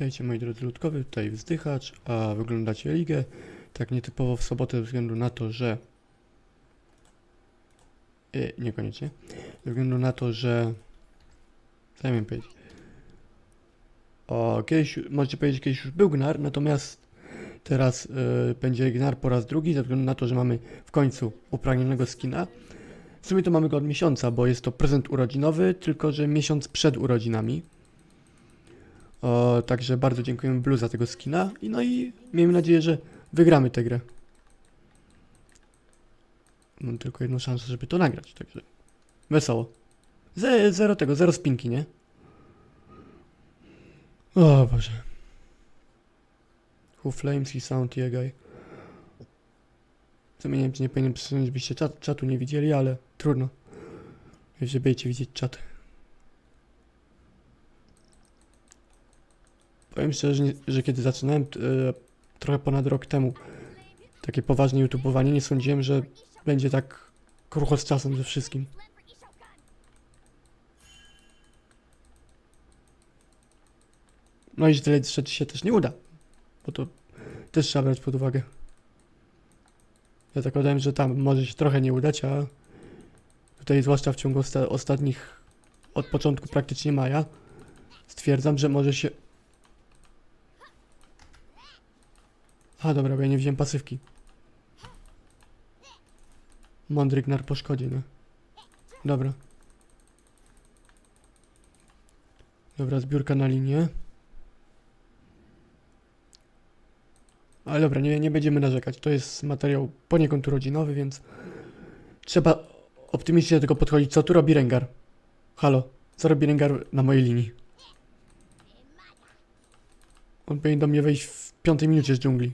Witajcie moi drodzy ludkowie, tutaj Wzdychacz, a wyglądacie ligę tak nietypowo w sobotę ze względu na to, że... E, niekoniecznie. Ze względu na to, że... Miałem powiedzieć? O, kiedyś, możecie powiedzieć, kiedyś już był Gnar, natomiast teraz e, będzie Gnar po raz drugi, ze względu na to, że mamy w końcu upragnionego skina. W sumie to mamy go od miesiąca, bo jest to prezent urodzinowy, tylko że miesiąc przed urodzinami. O, także bardzo dziękujemy Blue za tego skina i no i miejmy nadzieję, że wygramy tę grę. Mam tylko jedną szansę, żeby to nagrać, także wesoło. Ze, zero tego, zero spinki, nie? O Boże. Who flames he sound. W sumie nie wiem, czy nie powinienem przesunąć, żebyście czat, czatu nie widzieli, ale trudno. Że będziecie widzieć czat. Powiem szczerze, że, kiedy zaczynałem e, trochę ponad rok temu takie poważne YouTubeowanie, nie sądziłem, że będzie tak krucho z czasem ze wszystkim. No i że tyle rzeczy się też nie uda, bo to też trzeba brać pod uwagę. Ja zakładałem, że tam może się trochę nie udać, a tutaj zwłaszcza w ciągu osta ostatnich, od początku praktycznie maja, stwierdzam, że może się A dobra, bo ja nie wziąłem pasywki. Mądry gnar po szkodzie, nie? Dobra. Dobra, zbiórka na linię. Ale dobra, nie, nie będziemy narzekać. To jest materiał poniekąd urodzinowy, więc trzeba optymistycznie do tego podchodzić. Co tu robi Rengar? Halo, co robi Rengar na mojej linii? On powinien do mnie wejść w piątej minucie z dżungli.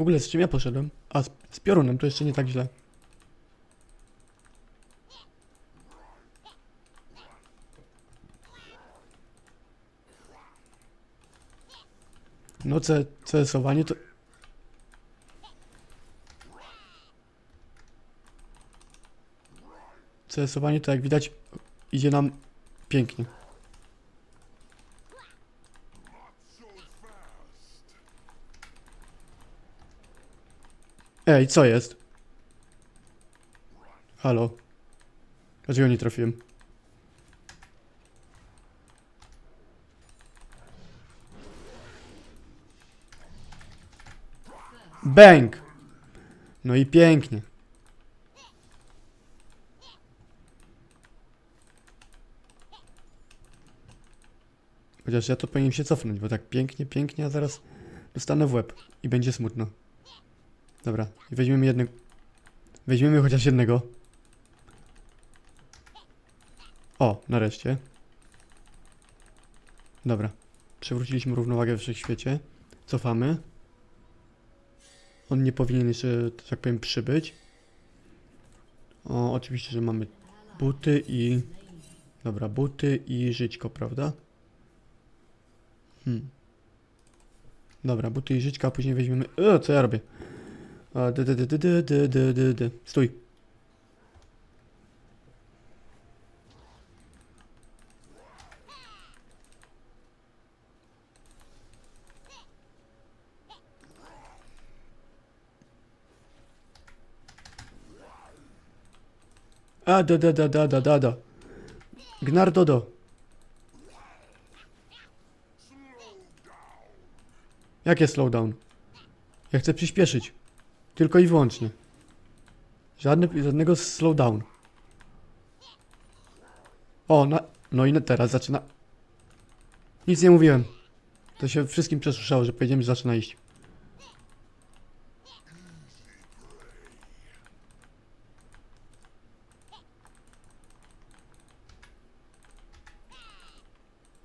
W ogóle z czym ja poszedłem? A, z, z piorunem, to jeszcze nie tak źle. No, C- CS-owanie to... CS-owanie to jak widać idzie nam pięknie. Ej, co jest? Halo? Dlaczego nie trafiłem? Bęk! No i pięknie. Chociaż ja to powinienem się cofnąć, bo tak pięknie, pięknie, a zaraz dostanę w łeb i będzie smutno. Dobra, weźmiemy jednego. Weźmiemy chociaż jednego. O, nareszcie. Dobra. Przywróciliśmy równowagę w wszechświecie. Cofamy. On nie powinien jeszcze, tak powiem, przybyć. O, oczywiście, że mamy buty i... Dobra, buty i żyćko, prawda? Hmm. Dobra, buty i żyćka, a później weźmiemy... E, co ja robię? A, d, d, d, d, d, d, d, d, d. Stój. A, da, da, da, da, da, da, da. Gnar Dodo. Jakie slowdown? Ja chcę przyspieszyć. Tylko i wyłącznie. Żadny, żadnego slowdown. O, na, no i teraz zaczyna. Nic nie mówiłem. To się wszystkim przesłyszało, że powiedziałem, że zaczyna iść.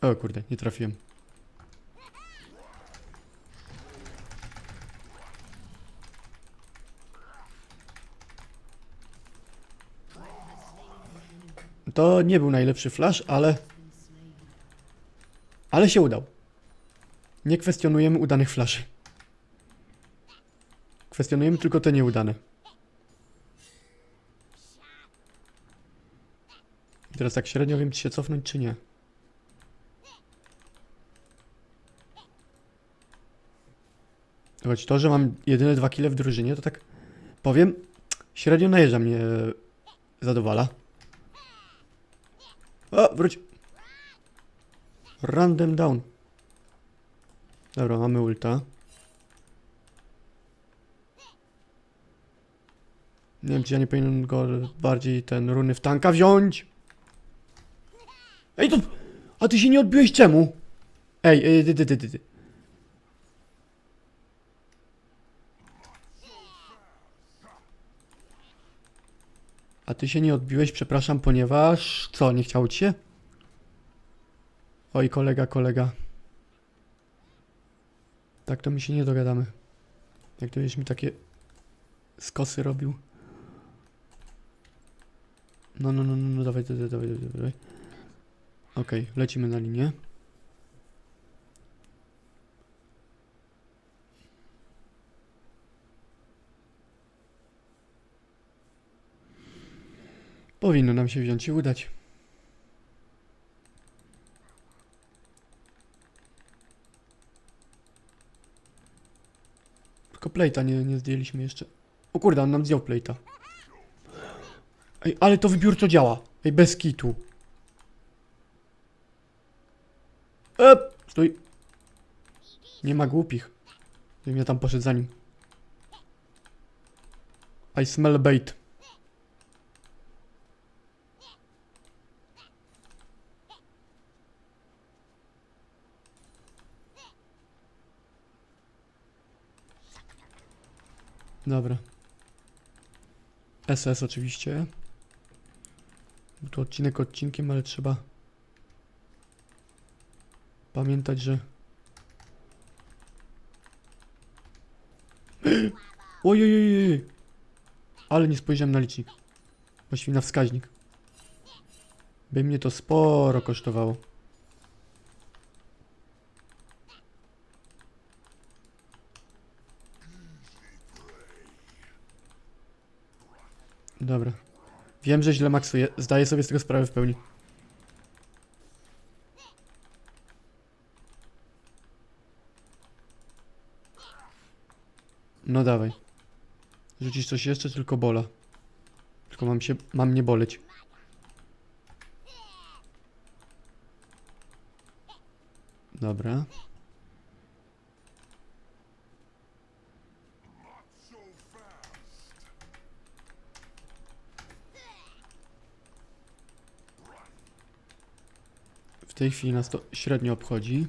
O kurde, nie trafiłem. To nie był najlepszy flash, ale... Ale się udał. Nie kwestionujemy udanych flaszy. Kwestionujemy tylko te nieudane. I teraz tak średnio wiem, czy się cofnąć, czy nie. Choć to, że mam jedyne dwa kile w drużynie, to tak powiem, średnio najeżdża mnie e, zadowala. O, wróć. Random down. Dobra, mamy ulta. Nie wiem, czy ja nie powinienem go bardziej ten runy w tanka wziąć. Ej, to... A ty się nie odbiłeś czemu? Ej, ej, ty, ty, ty, ty, A ty się nie odbiłeś, przepraszam, ponieważ... Co, nie chciało ci się? Oj, kolega, kolega. Tak to my się nie dogadamy. Jak to będziesz mi takie skosy robił. No, no, no, no, no dawaj, dawaj, dawaj, dawaj. Okej, lecimy na linię. Powinno nam się wziąć i udać. Tylko plejta nie, nie zdjęliśmy jeszcze. O kurde, on nam zdjął plejta. Ej, ale to wybiórczo działa. Ej, bez kitu. E, stój. Nie ma głupich. Ja tam poszedł za nim. I smell bait. Dobra. SS oczywiście. Był to odcinek odcinkiem, ale trzeba pamiętać, że... Ojej, ale nie spojrzałem na licznik. Właściwie na wskaźnik. By mnie to sporo kosztowało. Dobra. Wiem, że źle maksuję. Zdaję sobie z tego sprawę w pełni. No dawaj. Rzucisz coś jeszcze, tylko bola. Tylko mam się, mam nie boleć. Dobra. Tej chwili nas to średnio obchodzi.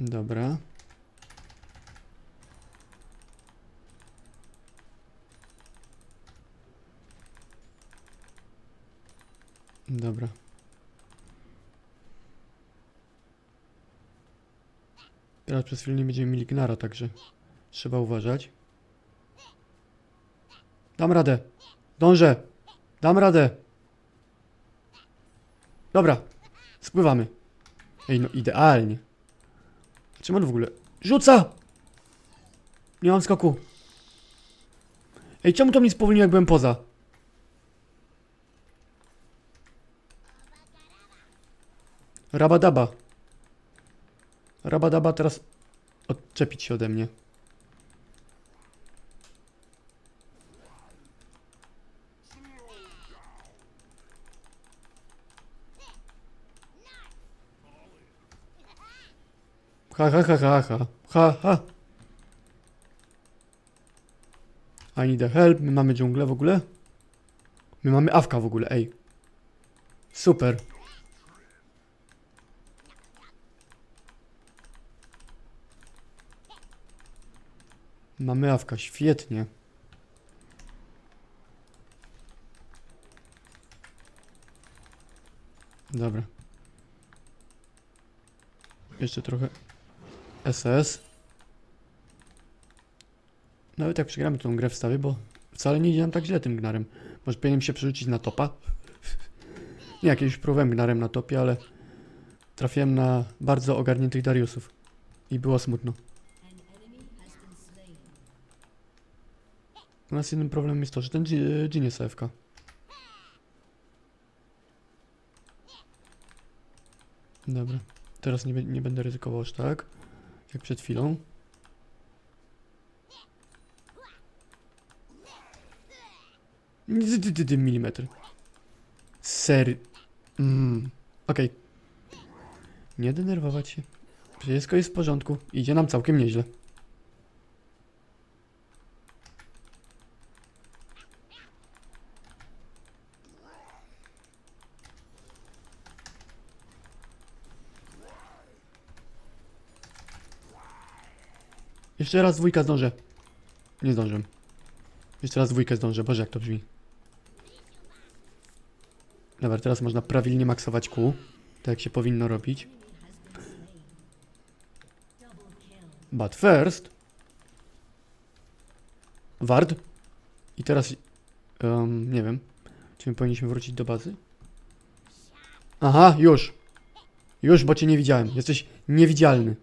Dobra. Dobra. Teraz przez chwilę nie będziemy mieli gnara, także trzeba uważać. Dam radę. Dążę. Dam radę. Dobra. Spływamy. Ej, no idealnie. Czym on w ogóle? Rzuca! Nie mam skoku. Ej, czemu to mnie spowolniło, jak byłem poza? Rabadaba. Rabadaba teraz odczepić się ode mnie. Ha ha ha ha ha. Ha ha. I need a help. My mamy dżunglę w ogóle. My mamy awka w ogóle, ej. Super. Mamy awka, świetnie. Dobra. Jeszcze trochę SS. Nawet jak przegramy tą grę w stawie, bo wcale nie idzie nam tak źle tym gnarem. Może powinienem się przerzucić na topa? Nie, jakieś próbowałem gnarem na topie, ale trafiłem na bardzo ogarniętych Dariusów. I było smutno. U nas jednym problemem jest to, że ten Dżin jest AFK. Dobra. Teraz nie, nie będę ryzykował aż tak, jak przed chwilą. Milimetr. Sery. Mm. Okej. Nie denerwować się. Wszystko jest w porządku. Idzie nam całkiem nieźle. Jeszcze raz dwójka zdążę. Nie zdążę. Jeszcze raz dwójkę zdążę. Boże, jak to brzmi. Dobra, teraz można prawilnie maksować kół. Tak jak się powinno robić. But first... Ward. I teraz... em, nie wiem. Czy my powinniśmy wrócić do bazy? Aha, już. Już, bo cię nie widziałem. Jesteś niewidzialny.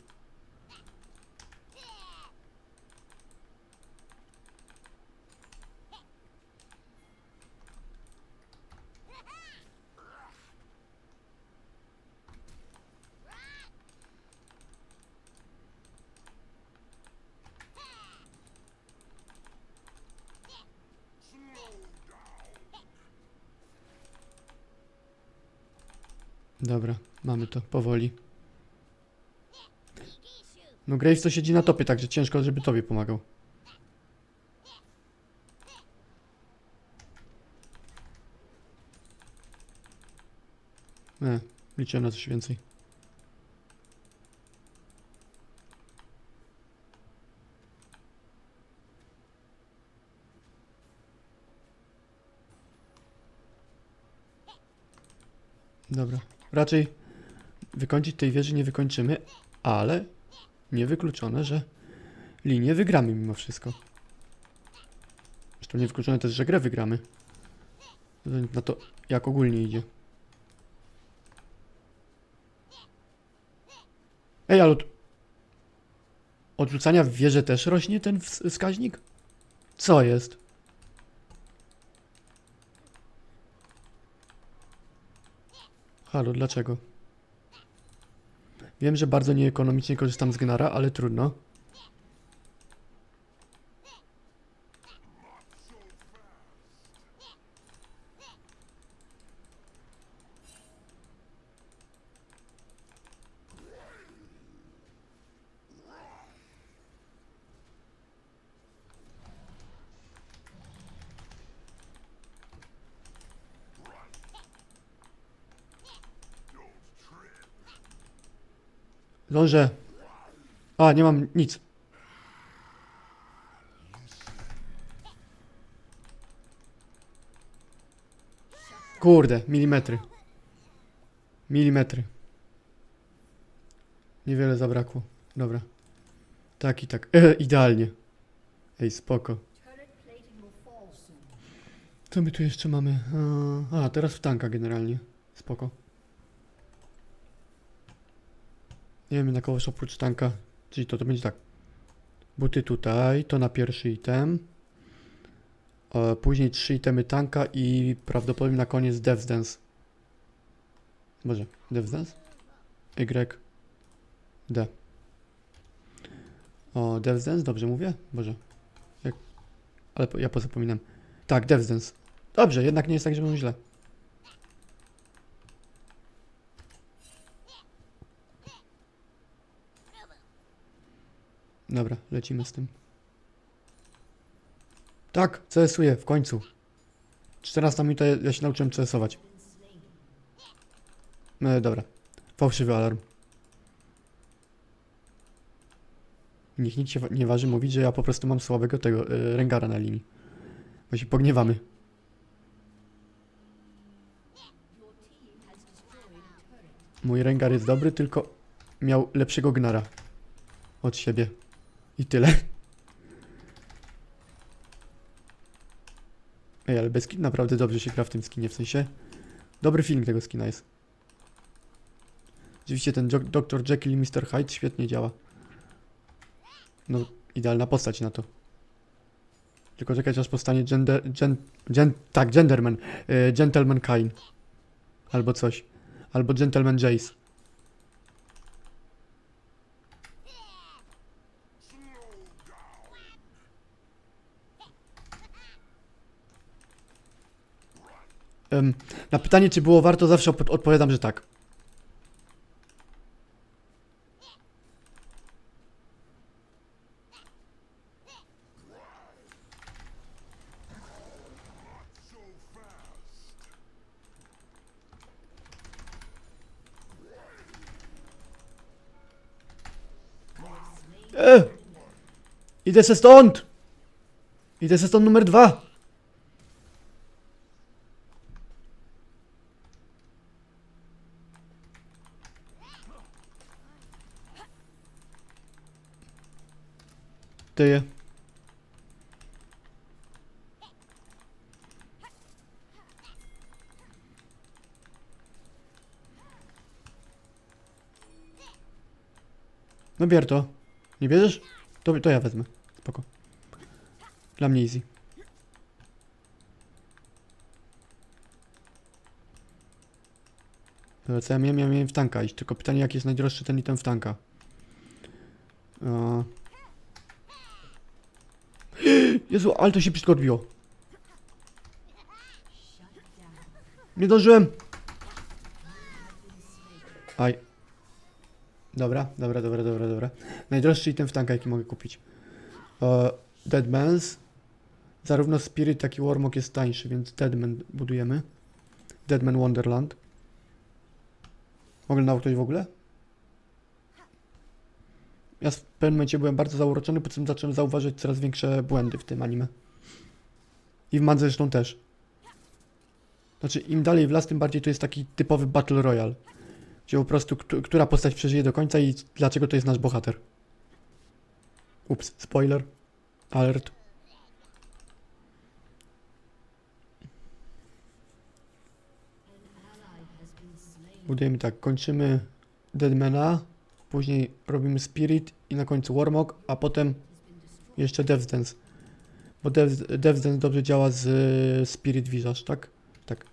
Dobra, mamy to, powoli. No Graves to siedzi na topie, także ciężko, żeby tobie pomagał. Nie, liczyłem na coś więcej. Dobra. Raczej wykończyć tej wieży nie wykończymy, ale niewykluczone, że linię wygramy mimo wszystko. Zresztą niewykluczone też, że grę wygramy. Na to jak ogólnie idzie. Ej, ale od... Odrzucania w wieżę też rośnie ten ws- wskaźnik? Co jest? Halo, dlaczego? Wiem, że bardzo nieekonomicznie korzystam z Gnara, ale trudno. Zdążę. A, nie mam nic. Kurde, milimetry. Milimetry. Niewiele zabrakło. Dobra. Tak i tak. E, idealnie. Ej, spoko. Co my tu jeszcze mamy? A, a, teraz w tanka generalnie. Spoko. Nie wiem, na kogoś oprócz tanka. Czyli to, to będzie tak. Buty tutaj, to na pierwszy item. E, później trzy itemy tanka i prawdopodobnie na koniec Dev's Dance. Boże, Dev's Dance? Y. D. O, Dev's Dance? Dobrze mówię? Boże. Jak... Ale po, ja pozapominam. Tak, Dev's Dance. Dobrze, jednak nie jest tak, że źle. Dobra, lecimy z tym. Tak, CS-uję, w końcu. 14 minuta, ja- się nauczyłem CS-ować. No dobra, fałszywy alarm. Niech nic się nie waży mówić, że ja po prostu mam słabego tego y, Rengara na linii. Bo się pogniewamy. Mój Rengar jest dobry, tylko miał lepszego Gnara od siebie. I tyle. Ej, ale bez skin naprawdę dobrze się gra w tym skinie, w sensie dobry film tego skina jest. Oczywiście ten Dr. Jekyll i Mr. Hyde świetnie działa. No, idealna postać na to. Tylko czekać aż powstanie gender, gen, gen, tak, Genderman, e, Gentleman Kain. Albo coś. Albo Gentleman Jace. Na pytanie, czy było warto, zawsze odpowiadam, że tak. E! Idę se stąd! Idę se stąd numer dwa! Tyje. No bier to. Nie bierzesz? To, to ja wezmę. Spoko. Dla mnie easy. Dobra, co ja miałem? Ja miałem w tanka iść, tylko pytanie jaki jest najdroższy ten item w tanka. O. Jezu, ale to się wszystko odbiło. Nie dążyłem. Aj. Dobra, dobra, dobra, dobra, dobra. Najdroższy item w tanka, jaki mogę kupić. E, Deadmans. Zarówno Spirit, jak i Warmog jest tańszy, więc Deadman budujemy. Deadman Wonderland. Oglądał ktoś w ogóle? Ja w pewnym momencie byłem bardzo zauroczony, po czym zacząłem zauważyć coraz większe błędy w tym anime. I w Madze zresztą też. Znaczy, im dalej w las, tym bardziej to jest taki typowy Battle Royale. Gdzie po prostu, któ- która postać przeżyje do końca i dlaczego to jest nasz bohater. Ups, spoiler. Alert. Budujemy tak, kończymy Deadmana, później robimy Spirit i na końcu Warmog, a potem jeszcze Death Dance. Bo Death, Dance dobrze działa z y, Spirit Visage, tak? Tak.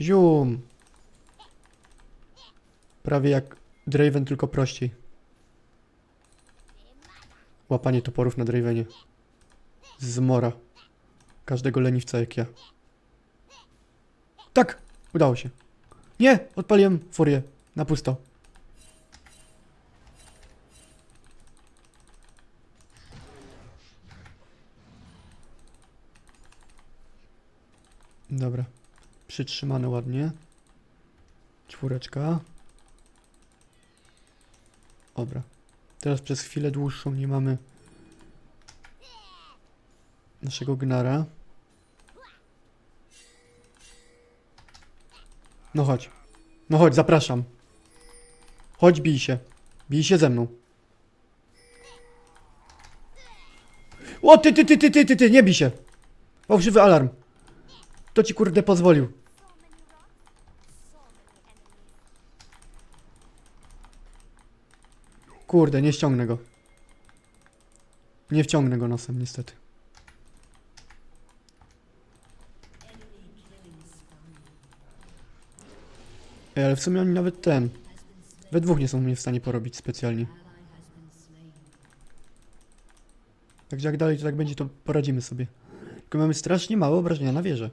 Zium! Prawie jak Draven, tylko prościej. Łapanie toporów na Dravenie. Z mora. Każdego leniwca jak ja. Tak! Udało się. Nie! Odpaliłem furię. Na pusto. Dobra. Przytrzymane ładnie. Czwóreczka. Dobra. Teraz przez chwilę dłuższą nie mamy naszego gnara. No chodź. No chodź, zapraszam. Chodź, bij się. Bij się ze mną. O, ty, ty, ty, ty, ty, ty, ty, nie bij się. Fałszywy alarm. Kto ci kurde pozwolił? Kurde, nie ściągnę go. Nie wciągnę go nosem, niestety. Ale w sumie oni nawet ten. We dwóch nie są mnie w stanie porobić specjalnie. Także jak dalej to tak będzie, to poradzimy sobie. Tylko mamy strasznie małe obrażenia na wieżę.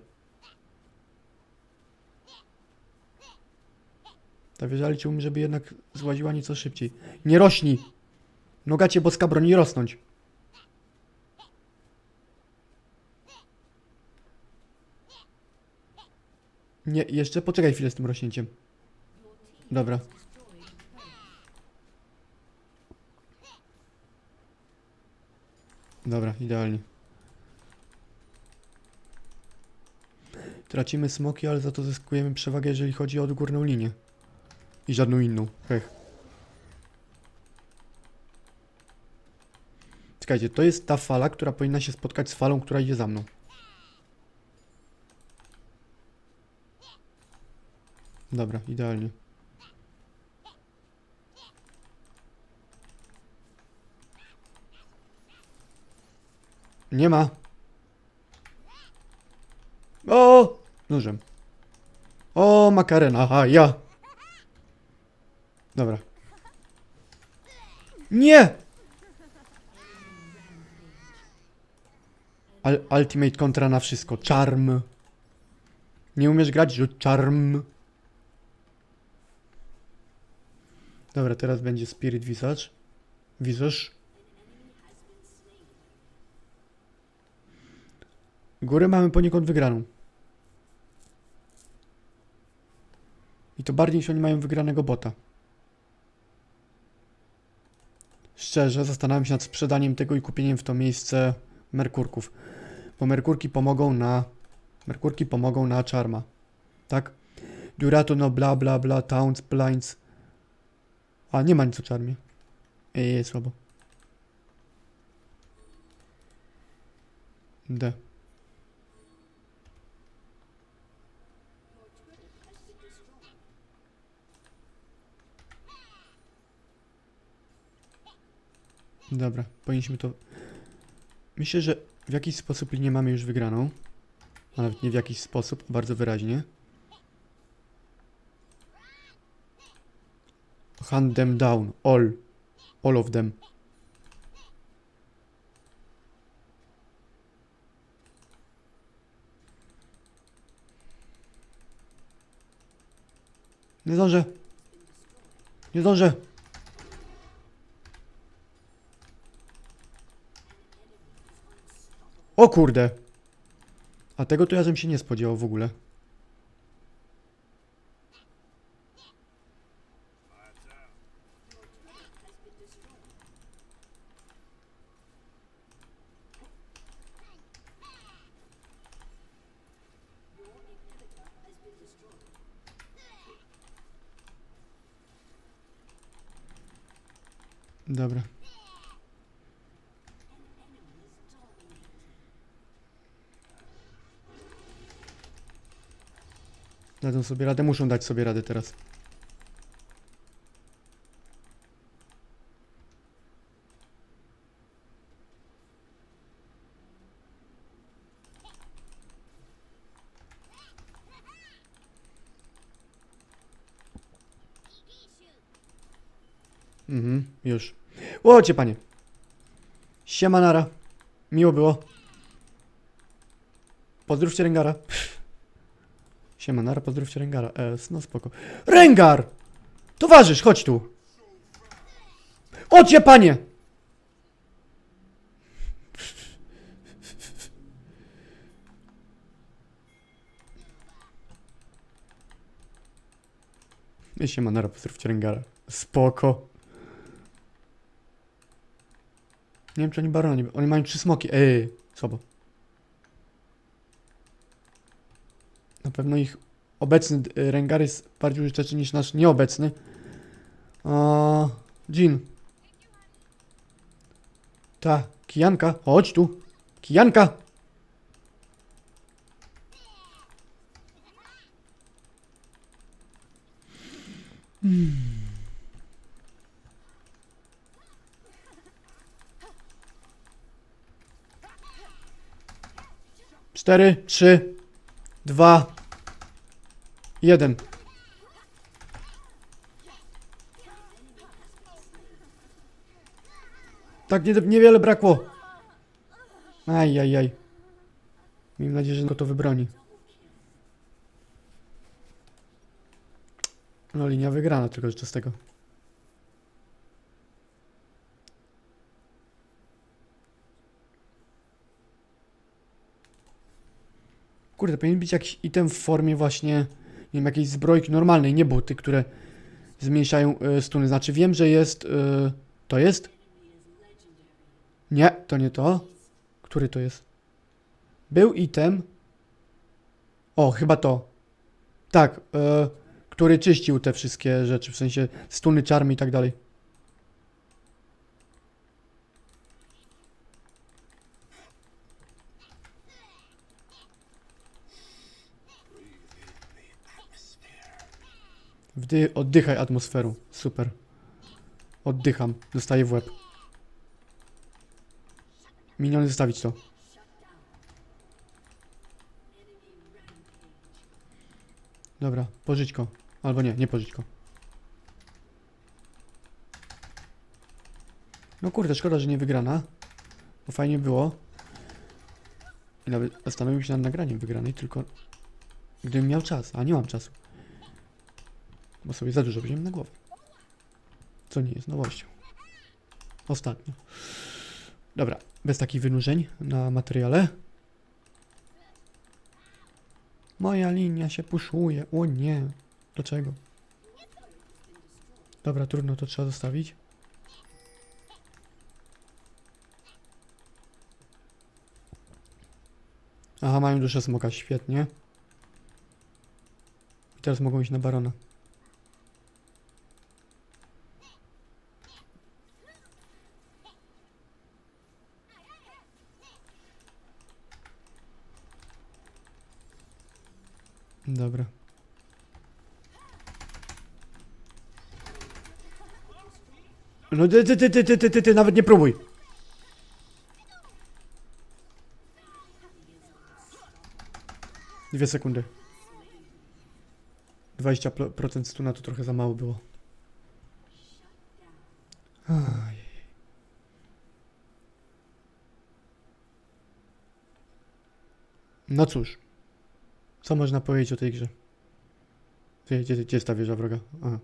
Ta wieża liczyłbym, żeby jednak złaziła nieco szybciej. Nie rośnij! Nogacie boska broni rosnąć. Nie, jeszcze poczekaj chwilę z tym rośnięciem. Dobra. Dobra, idealnie. Tracimy smoki, ale za to zyskujemy przewagę, jeżeli chodzi o odgórną linię. I żadną inną. Hech. Czekajcie, to jest ta fala, która powinna się spotkać z falą, która idzie za mną. Dobra, idealnie. Nie ma. O! Nożem. O, makarena, aha, ja. Dobra. Nie! Al ultimate kontra na wszystko. Charm. Nie umiesz grać? Rzuć charm. Dobra, teraz będzie Spirit Visage. Visage. Górę mamy poniekąd wygraną. I to bardziej niż oni mają wygranego bota. Szczerze, zastanawiam się nad sprzedaniem tego i kupieniem w to miejsce merkurków. Bo merkurki pomogą na... Merkurki pomogą na czarma. Tak? Durato no bla bla bla, towns, blinds. A, nie ma nic o czarmie. Ej, słabo. D. Dobra, powinniśmy to... Myślę, że w jakiś sposób linię mamy już wygraną. A nawet nie w jakiś sposób, bardzo wyraźnie. Hand them down. All. All of them. Nie zdążę. Nie zdążę. O kurde. A tego to ja bym się nie spodziewał w ogóle. Dobra. Dadzą sobie radę, muszą dać sobie radę teraz. Mhm, już. Łocie, panie. Siema, nara. Miło było. Pozdrówcie Rengara. Siema, nara, pozdrówcie Rengara. E, no spoko. Rengar! Towarzysz, chodź tu. Ocie, panie! E, Siema, nara, pozdrówcie Rengara. Spoko. Nie wiem, czy oni barona nie... Oni mają trzy smoki. Ej, słabo. Pewno ich obecny y, Rengar jest bardziej użyteczny niż nasz nieobecny. A, Jin. Ta, Kijanka, chodź tu. Kijanka! Cztery, trzy, dwa, jeden. Tak nie, niewiele brakło. Aj, aj, aj. Miejmy nadzieję, że go to wybroni. No, linia wygrana tylko jeszcze z tego. Kurde, powinien być jakiś item w formie właśnie, nie wiem, jakiejś zbrojki normalnej, nie buty, które zmniejszają y, stuny. Znaczy wiem, że jest, y, to jest? Nie, to nie to. Który to jest? Był item. O, chyba to. Tak, y, który czyścił te wszystkie rzeczy, w sensie stuny, czarmy i tak dalej. Wdy, oddychaj atmosferą. Super. Oddycham. Dostaję w łeb. Miniony zostawić to. Dobra, pożyć go. Albo nie, nie pożyć go. No kurde, szkoda, że nie wygrana. Bo fajnie było. I nawet zastanowił się nad nagraniem wygranej, tylko gdybym miał czas, a nie mam czasu. Bo sobie za dużo wziąłem na głowę. Co nie jest nowością. Ostatnio. Dobra, bez takich wynurzeń na materiale. Moja linia się puszuje. O nie. Dlaczego? Dobra, trudno, to trzeba zostawić. Aha, mają duszę smoka, świetnie. I teraz mogą iść na barona. Dobra. No ty, ty, ty, ty, ty, ty, ty, ty nawet nie próbuj. Dwie sekundy. 20% stuna to trochę za mało było. Aj. No cóż. Co można powiedzieć o tej grze? Gdzie, gdzie, gdzie jest ta wieża wroga? Aha.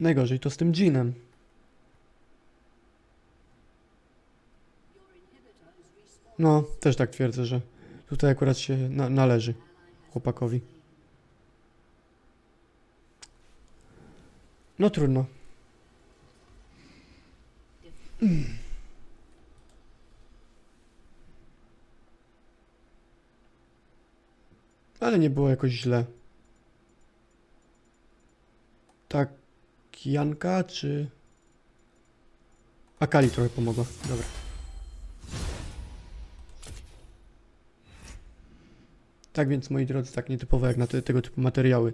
Najgorzej to z tym dżinem. No, też tak twierdzę, że tutaj akurat się na, należy chłopakowi. No trudno. Ale nie było jakoś źle. Tak, Janka czy... Akali trochę pomogła. Dobra. Tak więc, moi drodzy, tak nietypowo jak na te, tego typu materiały.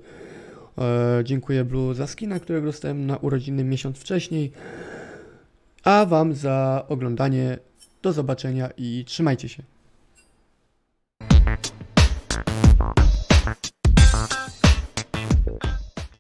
E, dziękuję Blue za skina, którego dostałem na urodziny miesiąc wcześniej. A Wam za oglądanie. Do zobaczenia i trzymajcie się.